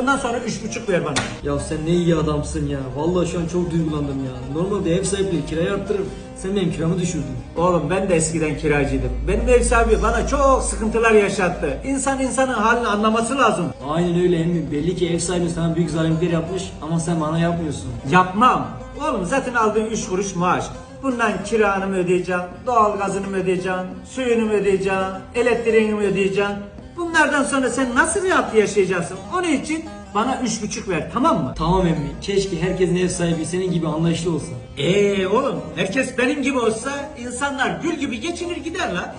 Bundan sonra üç buçuk ver bana. Ya sen ne iyi adamsın ya. Vallahi şu an çok duygulandım ya. Normalde ev sahipleri kirayı arttırır. Sen benim kiramı düşürdün. Oğlum ben de eskiden kiracıydım. Benim ev sahibi bana çok sıkıntılar yaşattı. İnsan insanın halini anlaması lazım. Aynen öyle emmi. Belli ki ev sahibi sana büyük zalimlikler yapmış ama sen bana yapmıyorsun. Yapmam. Oğlum zaten aldığın 3 kuruş maaş. Bundan kiranı mı ödeyeceksin, doğalgazını mı ödeyeceksin, suyunu mu ödeyeceksin, elektriğini mi ödeyeceksin? Bunlardan sonra sen nasıl rahat yaşayacaksın? Onun için bana üç buçuk ver tamam mı? Tamam emmi. Keşke herkesin ev sahibi senin gibi anlayışlı olsa. Eee oğlum herkes benim gibi olsa insanlar gül gibi geçinir gider lan.